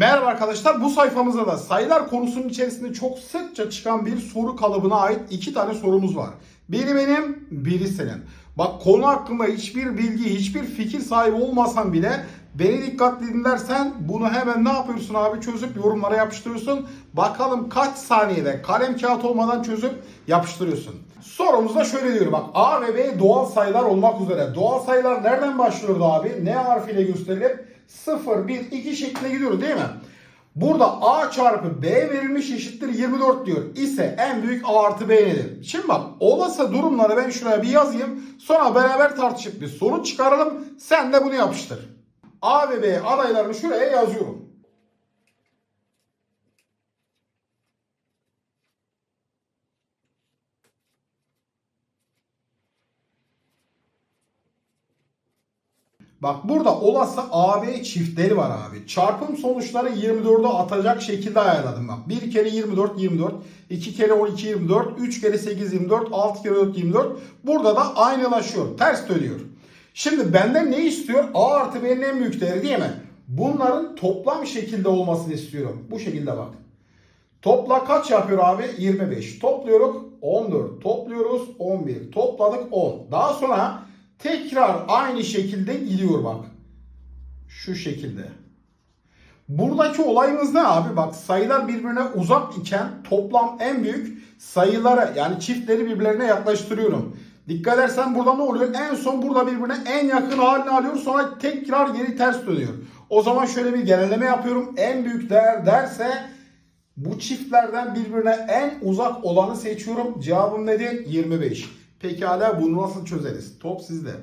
Merhaba arkadaşlar bu sayfamızda da sayılar konusunun içerisinde çok sıkça çıkan bir soru kalıbına ait iki tane sorumuz var. Biri benim, biri senin. Bak konu hakkında hiçbir bilgi, hiçbir fikir sahibi olmasan bile beni dikkatli dinlersen bunu hemen ne yapıyorsun abi çözüp yorumlara yapıştırıyorsun. Bakalım kaç saniyede kalem kağıt olmadan çözüp yapıştırıyorsun. Sorumuz da şöyle diyor bak A ve B doğal sayılar olmak üzere. Doğal sayılar nereden başlıyordu abi? Ne harfiyle gösterilip 0, 1, 2 şeklinde gidiyor değil mi? Burada A çarpı B verilmiş eşittir 24 diyor. İse en büyük A artı B nedir? Şimdi bak olası durumları ben şuraya bir yazayım. Sonra beraber tartışıp bir sonuç çıkaralım. Sen de bunu yapıştır. A ve B adaylarını şuraya yazıyorum. Bak burada olası AB çiftleri var abi. Çarpım sonuçları 24'ü atacak şekilde ayarladım bak. 1 kere 24 24, 2 kere 12 24, 3 kere 8 24, 6 kere 4 24. Burada da aynılaşıyor. Ters dönüyor. Şimdi benden ne istiyor? A artı B'nin en büyük değeri değil mi? Bunların toplam şekilde olmasını istiyorum. Bu şekilde bak. Topla kaç yapıyor abi? 25. Topluyoruz 14. Topluyoruz 11. Topladık 10. Daha sonra tekrar aynı şekilde gidiyor bak. Şu şekilde. Buradaki olayımız ne abi? Bak sayılar birbirine uzak iken toplam en büyük sayılara yani çiftleri birbirlerine yaklaştırıyorum. Dikkat edersen burada ne oluyor? En son burada birbirine en yakın halini alıyor sonra tekrar geri ters dönüyor. O zaman şöyle bir genelleme yapıyorum. En büyük değer derse bu çiftlerden birbirine en uzak olanı seçiyorum. Cevabım nedir? 25. Pekala bunu nasıl çözeriz? Top sizde.